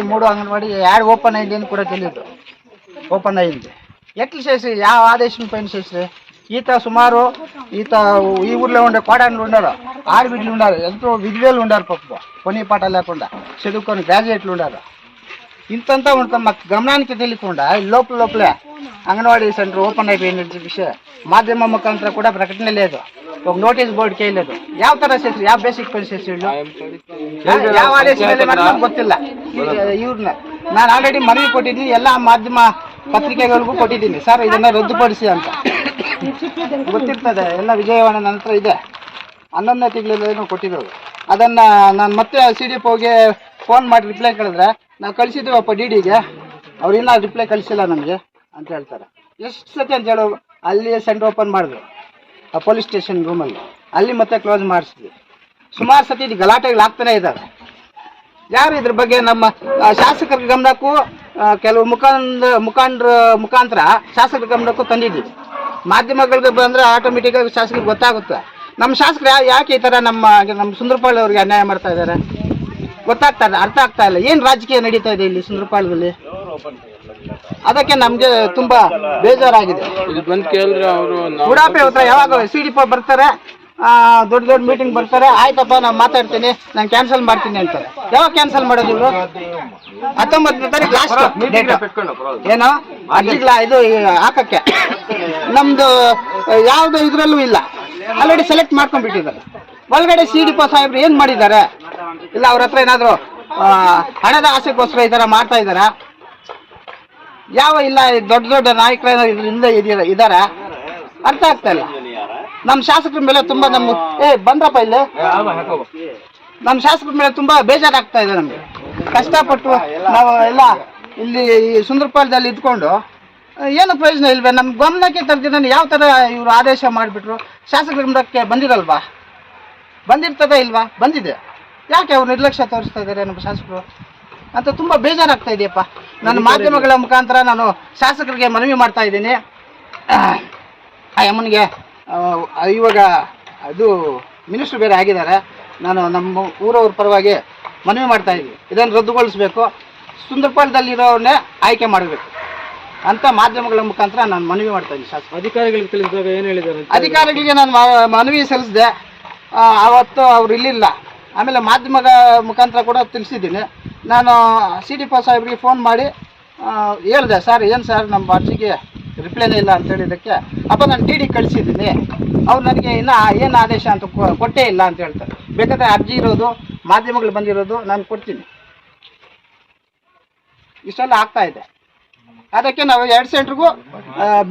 ఈ మూడు anganwadi add open అయింది అని కూడా తెలియదు. ఓపెన్ అయింది. ఎట్లు చేసి ఆ ఆదేశం పైన చేసి ఈత సుమారు ఈత ఈ ఊర్లో ఉండే కోడాన్లు ఉన్నారు ఆరు బిడ్లు ఉన్నారు ఎంతో విధివేలు ఉన్నారు పప్పు కొని పాట లేకుండా చదువుకొని గ్రాడ్యుయేట్లు ఉన్నారు ఇంతంతా ఉంటాం మాకు గమనానికి తెలియకుండా లోపల లోపలే అంగన్వాడీ సెంటర్ ఓపెన్ అయిపోయింది విషయం మాధ్యమ ముఖాంతరం కూడా ప్రకటన లేదు. ಇವಾಗ ನೋಟಿಸ್ ಬೋರ್ಡ್ ಕೇಳಿದ್ರು ಯಾವ ತರ ಸೆಸ್ರಿ ಯಾವ ಬೇಸಿಕ್ ಪರಿ ಸೆಸ್ರಿಳು ಯಾವ ಆದೇಶ ಗೊತ್ತಿಲ್ಲ. ಇವ್ರನ್ನ. ನಾನು ಆಲ್ರೆಡಿ ಮನವಿ ಕೊಟ್ಟಿದ್ದೀನಿ ಎಲ್ಲ ಮಾಧ್ಯಮ ಪತ್ರಿಕೆಗಳಿಗೂ ಕೊಟ್ಟಿದ್ದೀನಿ. ಸರ್ ಇದನ್ನ ರದ್ದುಪಡಿಸಿ ಅಂತ. ಗೊತ್ತಿರ್ತದೆ ಎಲ್ಲ ವಿಜಯವಾಣಿ ನನ್ನ ಹತ್ರ ಇದೆ. ಹನ್ನೊಂದನೇ ತಿಂಗಳಲ್ಲೇನೋ ಕೊಟ್ಟಿರೋದು. ಅದನ್ನ ನಾನು ಮತ್ತೆ ಸಿ ಡಿ ಪೋಗೆ ಫೋನ್ ಮಾಡಿ ರಿಪ್ಲೈ ಕೇಳಿದ್ರೆ ನಾವು ಕಳಿಸಿದ್ದೀವಪ್ಪ ಡಿ ಡಿಗೆ ಅವ್ರು ಇನ್ನೂ ರಿಪ್ಲೈ ಕಳಿಸಿಲ್ಲ ನಮಗೆ ಅಂತ ಹೇಳ್ತಾರೆ. ಎಷ್ಟು ಸತಿ ಅಂತ ಹೇಳೋ ಅಲ್ಲಿ ಸೆಂಟ್ರ್ ಓಪನ್ ಮಾಡಿದ್ರು. ಆ ಪೊಲೀಸ್ ಸ್ಟೇಷನ್ ರೂಮಲ್ಲಿ. ಅಲ್ಲಿ ಮತ್ತೆ ಕ್ಲೋಸ್ ಮಾಡಿಸಿದ್ವಿ. ಸುಮಾರು ಸತಿ ಇದು ಗಲಾಟೆಗಳು ಆಗ್ತಾನೆ ಇದ್ದಾವೆ. ಯಾರು ಇದ್ರ ಬಗ್ಗೆ ನಮ್ಮ ಶಾಸಕರ ಗಮನಕ್ಕೂ ಕೆಲವು ಮುಖಂಡ, ಮುಖಂಡರ ಮುಖಾಂತರ ಶಾಸಕರ ಗಮನಕ್ಕೂ ತಂದಿದ್ವಿ. ಮಾಧ್ಯಮಗಳಿಗೆ ಬಂದರೆ ಆಟೋಮೆಟಿಕ್ಕಾಗಿ ಶಾಸಕರಿಗೆ ಗೊತ್ತಾಗುತ್ತೆ. ನಮ್ಮ ಶಾಸಕರು ಯಾಕೆ ಈ ಥರ ನಮ್ಮ ನಮ್ಮ ಸುಂದರಪಾಳ್ ಅವ್ರಿಗೆ ಅನ್ಯಾಯ ಮಾಡ್ತಾ ಇದ್ದಾರೆ? ಗೊತ್ತಾಗ್ತಾ ಇಲ್ಲ, ಅರ್ಥ ಆಗ್ತಾ ಇಲ್ಲ. ಏನು ರಾಜಕೀಯ ನಡೀತಾ ಇದೆ ಇಲ್ಲಿ ಸುಂದರಪಾಳ್ಯದಲ್ಲಿ ಅದಕ್ಕೆ ನಮ್ಗೆ ತುಂಬಾ ಬೇಜಾರಾಗಿದೆ. ಇಲ್ಲಿ ಬಂದು ಕೇಳಿದ್ರೆ ಅವರು ಉಡಾಪೆ ಹತ್ರ ಯಾವಾಗ ಸಿ ಡಿ ಬರ್ತಾರೆ ದೊಡ್ಡ ದೊಡ್ಡ ಮೀಟಿಂಗ್ ಬರ್ತಾರೆ. ಆಯ್ತಪ್ಪ ನಾನು ಮಾತಾಡ್ತೀನಿ ನಾನು ಕ್ಯಾನ್ಸಲ್ ಮಾಡ್ತೀನಿ ಅಂತಾರೆ. ಯಾವಾಗ ಕ್ಯಾನ್ಸಲ್ ಮಾಡೋದು ಇವರು? ಹತ್ತೊಂಬತ್ತನೇ ತಾರೀಕು ಲಾಸ್ಟ್ ಏನು? ಅರ್ಜಿಗಳ ಇದು ಹಾಕಕ್ಕೆ. ನಮ್ದು ಯಾವ್ದು ಇದ್ರಲ್ಲೂ ಇಲ್ಲ. ಆಲ್ರೆಡಿ ಸೆಲೆಕ್ಟ್ ಮಾಡ್ಕೊಂಡ್ಬಿಟ್ಟಿದ್ದಾರೆ. ಒಳಗಡೆ ಸಿ ಡಿ ಪೋ ಸಾಹೇಬ್ರು ಏನ್ ಮಾಡಿದ್ದಾರೆ? ಇಲ್ಲ ಅವ್ರ ಹತ್ರ ಏನಾದ್ರು ಹಣದ ಆಸೆಗೋಸ್ಕರ ಈ ಥರ ಮಾಡ್ತಾ ಇದಾರ ಯಾವ ಇಲ್ಲ ದೊಡ್ಡ ದೊಡ್ಡ ನಾಯಕರ ಇದರಿಂದ ಇದೀರ? ಅರ್ಥ ಆಗ್ತಾ ಇಲ್ಲ. ನಮ್ಮ ಶಾಸಕರ ಮೇಲೆ ತುಂಬಾ ನಮ್ಮ ಏ, ಬಂದ್ರಪ್ಪ ಇಲ್ಲಿ. ನಮ್ಮ ಶಾಸಕರ ಮೇಲೆ ತುಂಬಾ ಬೇಜಾರಾಗ್ತಾ ಇದೆ ನಮಗೆ. ಕಷ್ಟಪಟ್ಟು ನಾವು ಎಲ್ಲ ಇಲ್ಲಿ ಈ ಸುಂದರಪಾಲದಲ್ಲಿ ಇದ್ಕೊಂಡು ಏನು ಪ್ರಯೋಜನ ಇಲ್ವೇ? ನಮ್ಮ ಗಮನಕ್ಕೆ ತರ್ತಿದ್ದಾನೆ ಯಾವ ಥರ ಇವರು ಆದೇಶ ಮಾಡಿಬಿಟ್ರು? ಶಾಸಕರ ಬಂದಿರಲ್ವಾ? ಬಂದಿರ್ತದ ಇಲ್ವಾ? ಬಂದಿದೆ. ಯಾಕೆ ಅವ್ರು ನಿರ್ಲಕ್ಷ್ಯ ತೋರಿಸ್ತಾ ಇದ್ದಾರೆ ನಮ್ಮ ಶಾಸಕರು? ಅಂತ ತುಂಬ ಬೇಜಾರಾಗ್ತಾ ಇದೆಯಪ್ಪ. ನನ್ನ ಮಾಧ್ಯಮಗಳ ಮುಖಾಂತರ ನಾನು ಶಾಸಕರಿಗೆ ಮನವಿ ಮಾಡ್ತಾ ಇದ್ದೀನಿ. ಆ ಯಮನಿಗೆ ಇವಾಗ ಅದು ಮಿನಿಸ್ಟ್ರು ಬೇರೆ ಆಗಿದ್ದಾರೆ. ನಾನು ನಮ್ಮ ಊರವ್ರ ಪರವಾಗಿ ಮನವಿ ಮಾಡ್ತಾ ಇದ್ದೀನಿ. ಇದನ್ನು ರದ್ದುಗೊಳಿಸಬೇಕು. ಸುಂದರಪಾಳ್ಯದಲ್ಲಿರೋರನ್ನೇ ಆಯ್ಕೆ ಮಾಡಬೇಕು ಅಂತ ಮಾಧ್ಯಮಗಳ ಮುಖಾಂತರ ನಾನು ಮನವಿ ಮಾಡ್ತಾ ಇದ್ದೀನಿ ಶಾಸಕ. ಅಧಿಕಾರಿಗಳಿಗೆ ತಿಳಿಸಿದಾಗ ಏನು ಹೇಳಿದ್ದಾರೆ ಅಧಿಕಾರಿಗಳಿಗೆ ನಾನು ಮನವಿ ಸಲ್ಲಿಸಿದೆ. ಆವತ್ತು ಅವತ್ತು ಅವ್ರು ಇಲ್ಲಿಲ್ಲ. ಆಮೇಲೆ ಮಾಧ್ಯಮದ ಮುಖಾಂತರ ಕೂಡ ತಿಳಿಸಿದ್ದೀನಿ. ನಾನು ಸಿ ಡಿ ಪೋ ಸಾಹೇಬ್ರಿಗೆ ಫೋನ್ ಮಾಡಿ ಹೇಳಿದೆ ಸರ್ ಏನು ಸರ್ ನಮ್ಮ ಅರ್ಜಿಗೆ ರಿಪ್ಲೈನೇ ಇಲ್ಲ ಅಂತ ಹೇಳಿದ್ದಕ್ಕೆ, ಅಪ್ಪ ನಾನು ಡಿ ಡಿ ಕಳಿಸಿದ್ದೀನಿ. ಅವ್ರು ನನಗೆ ಇನ್ನು ಏನು ಆದೇಶ ಅಂತ ಕೊಟ್ಟೇ ಇಲ್ಲ ಅಂತ ಹೇಳ್ತಾರೆ. ಬೇಕಾದ್ರೆ ಅರ್ಜಿ ಇರೋದು, ಮಾಧ್ಯಮಗಳು ಬಂದಿರೋದು, ನಾನು ಕೊಡ್ತೀನಿ. ಇಷ್ಟೆಲ್ಲ ಆಗ್ತಾ ಇದೆ. ಅದಕ್ಕೆ ನಾವು ಎರಡು ಸೆಂಟ್ರಿಗೂ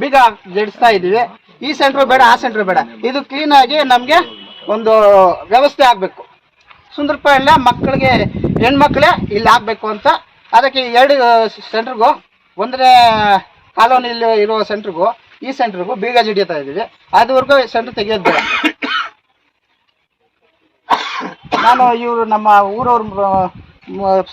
ಬೀಗ ಜಡಿಸ್ತಾ ಇದ್ದೀವಿ. ಈ ಸೆಂಟ್ರು ಬೇಡ, ಆ ಸೆಂಟ್ರು ಬೇಡ. ಇದು ಕ್ಲೀನಾಗಿ ನಮಗೆ ಒಂದು ವ್ಯವಸ್ಥೆ ಆಗಬೇಕು. ಸುಂದರಪಾಳ್ಯ ಮಕ್ಕಳಿಗೆ ಹೆಣ್ಮಕ್ಳೇ ಇಲ್ಲಿ ಆಗಬೇಕು ಅಂತ. ಅದಕ್ಕೆ ಈ ಎರಡು ಸೆಂಟ್ರಿಗೂ ಒಂದನೇ ಕಾಲೋನಿಯಲ್ಲಿ ಇರೋ ಸೆಂಟ್ರಿಗೂ ಈ ಸೆಂಟ್ರಿಗೂ ಬೀಗ ಜಿಡಿಯತಾ ಇದ್ದೀವಿ. ಅದುವರೆಗೂ ಸೆಂಟ್ರ್ ತೆಗೆಯೋದು ನಾನು ಇವರು ನಮ್ಮ ಊರವ್ರ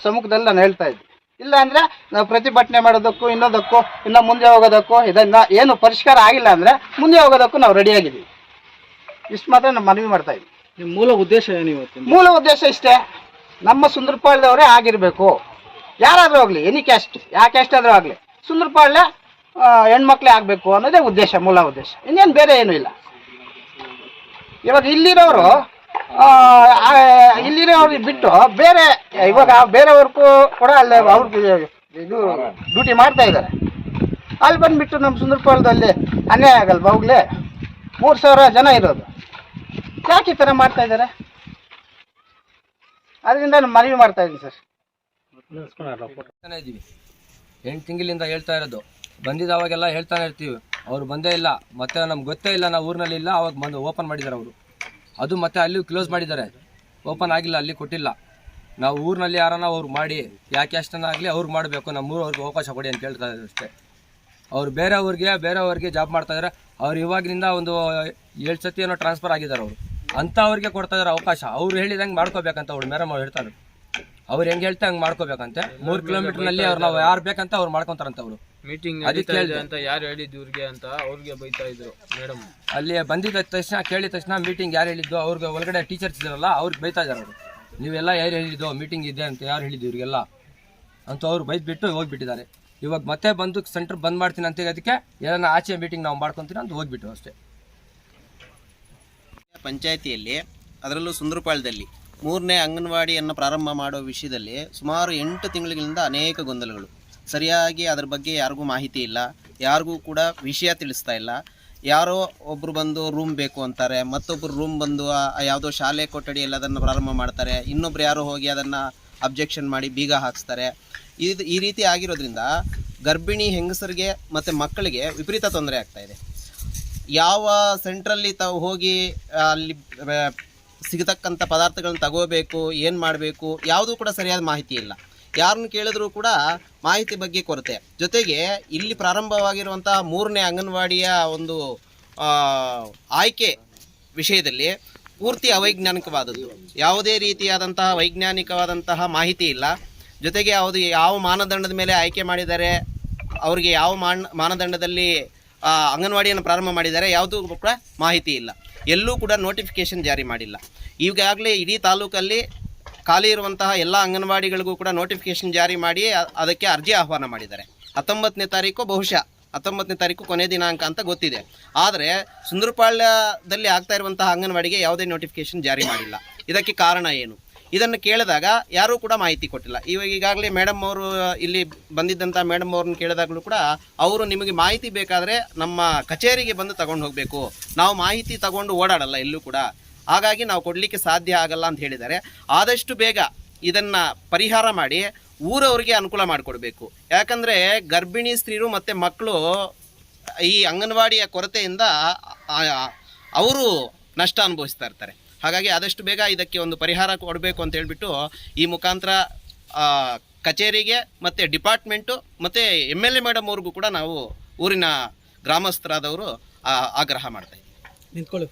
ಸಮ್ಮುಖದಲ್ಲಿ ನಾನು ಹೇಳ್ತಾ ಇದ್ದೆ. ಇಲ್ಲ ಅಂದ್ರೆ ನಾವು ಪ್ರತಿಭಟನೆ ಮಾಡೋದಕ್ಕೂ ಇನ್ನೊಂದಕ್ಕೂ ಇನ್ನು ಮುಂದೆ ಹೋಗೋದಕ್ಕೂ ಇದನ್ನ ಏನು ಪರಿಷ್ಕಾರ ಆಗಿಲ್ಲ ಅಂದ್ರೆ ಮುಂದೆ ಹೋಗೋದಕ್ಕೂ ನಾವು ರೆಡಿ ಆಗಿದ್ದೀವಿ. ಇಷ್ಟು ಮಾತ್ರ ನಾನು ಮನವಿ ಮಾಡ್ತಾ ಇದ್ವಿ ನಿಮ್ಮ ಮೂಲ ಉದ್ದೇಶ ಏನು ಇವತ್ತು? ಮೂಲ ಉದ್ದೇಶ ಇಷ್ಟೇ. ನಮ್ಮ ಸುಂದರಪಾಳ್ಯದವರೇ ಆಗಿರಬೇಕು. ಯಾರಾದರೂ ಆಗಲಿ ಎನಿ ಕ್ಯಾಸ್ಟ್ ಯಾ ಕ್ಯಾಸ್ಟ್ ಆದರೂ ಆಗಲಿ, ಸುಂದರಪಾಳ್ಯ ಹೆಣ್ಮಕ್ಳೇ ಆಗಬೇಕು ಅನ್ನೋದೇ ಉದ್ದೇಶ, ಮೂಲ ಉದ್ದೇಶ. ಇನ್ನೇನು ಬೇರೆ ಏನೂ ಇಲ್ಲ. ಇವಾಗ ಇಲ್ಲಿರೋರು ಇಲ್ಲಿರೋರು ಬಿಟ್ಟು ಬೇರೆ, ಇವಾಗ ಬೇರೆಯವ್ರಿಗೂ ಕೂಡ ಅಲ್ಲೇ ಅವ್ರಿಗೆ ಇದು ಡ್ಯೂಟಿ ಮಾಡ್ತಾ ಇದ್ದಾರೆ. ಅಲ್ಲಿ ಬಂದುಬಿಟ್ಟು ನಮ್ಮ ಸುಂದರಪಾಳ್ಯದಲ್ಲಿ ಅನ್ಯಾಯ ಆಗಲ್ವಾ ಅವಾಗಲೇ ಮೂರು ಸಾವಿರ ಜನ ಇರೋದು. ಯಾಕೆ ಈ ಥರ ಮಾಡ್ತಾ ಇದ್ದಾರೆ? ಅದರಿಂದ ನಾನು ಮನವಿ ಮಾಡ್ತಾ ಇದ್ದೀನಿ ಸರ್. ಇದ್ದೀವಿ. ಎಂಟು ತಿಂಗಳಿಂದ ಹೇಳ್ತಾ ಇರೋದು. ಬಂದಿದ್ದ ಅವಾಗೆಲ್ಲ ಹೇಳ್ತಾನೆ ಇರ್ತೀವಿ. ಅವ್ರು ಬಂದೇ ಇಲ್ಲ. ಮತ್ತೆ ನಮ್ಗೆ ಗೊತ್ತೇ ಇಲ್ಲ ನಾವು ಊರಿನಲ್ಲಿ ಇಲ್ಲ ಅವಾಗ ಬಂದು ಓಪನ್ ಮಾಡಿದ್ದಾರೆ ಅವರು. ಅದು ಮತ್ತೆ ಅಲ್ಲಿ ಕ್ಲೋಸ್ ಮಾಡಿದ್ದಾರೆ. ಓಪನ್ ಆಗಿಲ್ಲ ಅಲ್ಲಿ ಕೊಟ್ಟಿಲ್ಲ. ನಾವು ಊರಿನಲ್ಲಿ ಯಾರನ್ನ ಅವ್ರು ಮಾಡಿ ಯಾಕೆ ಅಷ್ಟನ್ನ ಆಗಲಿ ಅವ್ರಿಗೆ ಮಾಡಬೇಕು. ನಮ್ಮ ಊರವ್ರಿಗೆ ಅವಕಾಶ ಕೊಡಿ ಅಂತ ಹೇಳ್ತಾ ಇದ್ದಾರೆ ಅಷ್ಟೇ. ಅವ್ರು ಬೇರೆಯವ್ರಿಗೆ ಬೇರೆಯವ್ರಿಗೆ ಜಾಬ್ ಮಾಡ್ತಾ ಇದ್ದಾರೆ ಅವ್ರು ಇವಾಗಿನಿಂದ ಒಂದು ಏಳು ಸತಿ ಏನೋ ಟ್ರಾನ್ಸ್ಫರ್ ಆಗಿದ್ದಾರೆ ಅವರು. ಅಂತ ಅವ್ರಿಗೆ ಕೊಡ್ತಾ ಇದ್ದಾರೆ ಅವಕಾಶ ಅವ್ರು ಹೇಳಿದಂಗೆ ಮಾಡ್ಕೋಬೇಕಂತ ಅವ್ರು ಮೇಡಮ್ ಅವ್ರು ಹೇಳ್ತಾರೆ ಅವ್ರು ಹೆಂಗ್ ಹೇಳ್ತಾ ಹಂಗ್ ಮಾಡ್ಕೋಬೇಕಂತೆ. ಮೂರು ಕಿಲೋಮೀಟರ್ನಲ್ಲಿ ಅವ್ರು ನಾವು ಯಾರು ಬೇಕಂತ ಅವ್ರು ಮಾಡ್ಕೊಂತಾರಂತ ಅವರು. ಮೀಟಿಂಗ್ ಅದಕ್ಕೆ ಅಂತ ಯಾರು ಹೇಳಿದ್ದು ಇವ್ರಿಗೆ ಅಂತ ಅವ್ರಿಗೆ ಬೈತಾ ಇದ್ರು ಮೇಡಮ್. ಅಲ್ಲಿ ಬಂದಿದ್ದ ತಕ್ಷಣ ಕೇಳಿದ ತಕ್ಷಣ ಮೀಟಿಂಗ್ ಯಾರು ಹೇಳಿದ್ದು ಅವ್ರಿಗೆ ಒಳಗಡೆ ಟೀಚರ್ಸ್ ಇದಾರಲ್ಲ ಅವ್ರಿಗೆ ಬೈತಾ ಇದ್ದಾರೆ ಅವರು. ನೀವೆಲ್ಲ ಯಾರು ಹೇಳಿದ್ದು ಮೀಟಿಂಗ್ ಇದೆ ಅಂತ ಯಾರು ಹೇಳಿದ್ದು ಇವ್ರಿಗೆಲ್ಲ? ಅಂತ ಅವ್ರು ಬೈದ್ಬಿಟ್ಟು ಹೋಗ್ಬಿಟ್ಟಿದ್ದಾರೆ. ಇವಾಗ ಮತ್ತೆ ಬಂದು ಸೆಂಟರ್ ಬಂದ್ ಮಾಡ್ತೀನಿ ಅಂತ ಅದಕ್ಕೆ ಏನಾರ ಆಚೆ ಮೀಟಿಂಗ್ ನಾವು ಮಾಡ್ಕೊತೀನಿ ಅಂತ ಹೋಗ್ಬಿಟ್ಟು ಅಷ್ಟೇ. ಪಂಚಾಯಿತಿಯಲ್ಲಿ, ಅದರಲ್ಲೂ ಸುಂದರಪಾಳ್ಯದಲ್ಲಿ ಮೂರನೇ ಅಂಗನವಾಡಿಯನ್ನು ಪ್ರಾರಂಭ ಮಾಡುವ ವಿಷಯದಲ್ಲಿ ಸುಮಾರು ಎಂಟು ತಿಂಗಳಿಂದ ಅನೇಕ ಗೊಂದಲಗಳು. ಸರಿಯಾಗಿ ಅದರ ಬಗ್ಗೆ ಯಾರಿಗೂ ಮಾಹಿತಿ ಇಲ್ಲ, ಯಾರಿಗೂ ಕೂಡ ವಿಷಯ ತಿಳಿಸ್ತಾ ಇಲ್ಲ. ಯಾರೋ ಒಬ್ಬರು ಬಂದು ರೂಮ್ ಬೇಕು ಅಂತಾರೆ ಮತ್ತೊಬ್ಬರು ರೂಮ್ ಬಂದು ಯಾವುದೋ ಶಾಲೆ ಕೊಠಡಿಯಲ್ಲಿ ಅದನ್ನು ಪ್ರಾರಂಭ ಮಾಡ್ತಾರೆ, ಇನ್ನೊಬ್ರು ಯಾರೋ ಹೋಗಿ ಅದನ್ನು ಅಬ್ಜೆಕ್ಷನ್ ಮಾಡಿ ಬೀಗ ಹಾಕ್ಸ್ತಾರೆ. ಇದು ಈ ರೀತಿ ಆಗಿರೋದ್ರಿಂದ ಗರ್ಭಿಣಿ ಹೆಂಗಸರಿಗೆ ಮತ್ತು ಮಕ್ಕಳಿಗೆ ವಿಪರೀತ ತೊಂದರೆ ಆಗ್ತಾಯಿದೆ ಯಾವ ಸೆಂಟ್ರಲ್ಲಿ ತಾವು ಹೋಗಿ ಅಲ್ಲಿ ಸಿಗತಕ್ಕಂಥ ಪದಾರ್ಥಗಳನ್ನ ತಗೋಬೇಕು, ಏನು ಮಾಡಬೇಕು, ಯಾವುದೂ ಕೂಡ ಸರಿಯಾದ ಮಾಹಿತಿ ಇಲ್ಲ. ಯಾರನ್ನು ಕೇಳಿದ್ರೂ ಕೂಡ ಮಾಹಿತಿ ಬಗ್ಗೆ ಕೊರತೆ. ಜೊತೆಗೆ ಇಲ್ಲಿ ಪ್ರಾರಂಭವಾಗಿರುವಂಥ ಮೂರನೇ ಅಂಗನವಾಡಿಯ ಒಂದು ಆಯ್ಕೆ ವಿಷಯದಲ್ಲಿ ಪೂರ್ತಿ ಅವೈಜ್ಞಾನಿಕವಾದದ್ದು. ಯಾವುದೇ ರೀತಿಯಾದಂತಹ ವೈಜ್ಞಾನಿಕವಾದಂತಹ ಮಾಹಿತಿ ಇಲ್ಲ. ಜೊತೆಗೆ ಅದು ಯಾವ ಮಾನದಂಡದ ಮೇಲೆ ಆಯ್ಕೆ ಮಾಡಿದ್ದಾರೆ, ಅವರಿಗೆ ಯಾವ ಮಾನ, ಮಾನದಂಡದಲ್ಲಿ ಅಂಗನವಾಡಿಯನ್ನು ಪ್ರಾರಂಭ ಮಾಡಿದ್ದಾರೆ ಯಾವುದೂ ಕೂಡ ಮಾಹಿತಿ ಇಲ್ಲ. ಎಲ್ಲೂ ಕೂಡ ನೋಟಿಫಿಕೇಶನ್ ಜಾರಿ ಮಾಡಿಲ್ಲ. ಈಗಾಗಲೇ ಇಡೀ ತಾಲೂಕಲ್ಲಿ ಖಾಲಿ ಇರುವಂತಹ ಎಲ್ಲ ಅಂಗನವಾಡಿಗಳಿಗೂ ಕೂಡ ನೋಟಿಫಿಕೇಶನ್ ಜಾರಿ ಮಾಡಿ ಅದಕ್ಕೆ ಅರ್ಜಿ ಆಹ್ವಾನ ಮಾಡಿದ್ದಾರೆ. ಹತ್ತೊಂಬತ್ತನೇ ತಾರೀಕು ಬಹುಶಃ, ಹತ್ತೊಂಬತ್ತನೇ ತಾರೀಕು ಕೊನೆ ದಿನಾಂಕ ಅಂತ ಗೊತ್ತಿದೆ. ಆದರೆ ಸುಂದರಪಾಳ್ಯದಲ್ಲಿ ಆಗ್ತಾ ಇರುವಂತಹ ಅಂಗನವಾಡಿಗೆ ಯಾವುದೇ ನೋಟಿಫಿಕೇಶನ್ ಜಾರಿ ಮಾಡಿಲ್ಲ. ಇದಕ್ಕೆ ಕಾರಣ ಏನು? ಇದನ್ನು ಕೇಳಿದಾಗ ಯಾರೂ ಕೂಡ ಮಾಹಿತಿ ಕೊಟ್ಟಿಲ್ಲ. ಇವಾಗ ಈಗಾಗಲೇ ಮೇಡಮ್ ಅವರು ಇಲ್ಲಿ ಬಂದಿದ್ದಂಥ ಮೇಡಮ್ ಅವ್ರನ್ನ ಕೇಳಿದಾಗಲೂ ಕೂಡ ಅವರು ನಿಮಗೆ ಮಾಹಿತಿ ಬೇಕಾದರೆ ನಮ್ಮ ಕಚೇರಿಗೆ ಬಂದು ತಗೊಂಡು ಹೋಗಬೇಕು. ನಾವು ಮಾಹಿತಿ ತಗೊಂಡು ಓಡಾಡಲ್ಲ ಎಲ್ಲೂ ಕೂಡ. ಹಾಗಾಗಿ ನಾವು ಕೊಡಲಿಕ್ಕೆ ಸಾಧ್ಯ ಆಗಲ್ಲ ಅಂತ ಹೇಳಿದ್ದಾರೆ. ಆದಷ್ಟು ಬೇಗ ಇದನ್ನು ಪರಿಹಾರ ಮಾಡಿ ಊರವರಿಗೆ ಅನುಕೂಲ ಮಾಡಿಕೊಡ್ಬೇಕು. ಯಾಕಂದರೆ ಗರ್ಭಿಣಿ ಸ್ತ್ರೀರು ಮತ್ತು ಮಕ್ಕಳು ಈ ಅಂಗನವಾಡಿಯ ಕೊರತೆಯಿಂದ ಅವರು ನಷ್ಟ ಅನುಭವಿಸ್ತಾ ಇರ್ತಾರೆ. ಹಾಗಾಗಿ ಆದಷ್ಟು ಬೇಗ ಇದಕ್ಕೆ ಒಂದು ಪರಿಹಾರ ಕೊಡಬೇಕು ಅಂತ ಹೇಳ್ಬಿಟ್ಟು ಈ ಮುಖಾಂತರ ಕಚೇರಿಗೆ ಮತ್ತು ಡಿಪಾರ್ಟ್ಮೆಂಟು ಮತ್ತು ಎಂ ಎಲ್ ಎ ಮೇಡಮ್ ಅವ್ರಿಗೂ ಕೂಡ ನಾವು ಊರಿನ ಗ್ರಾಮಸ್ಥರಾದವರು ಆಗ್ರಹ ಮಾಡ್ತಾ ಇದ್ದೀವಿ. ನಿಂತ್ಕೊಳ್ಳಿ.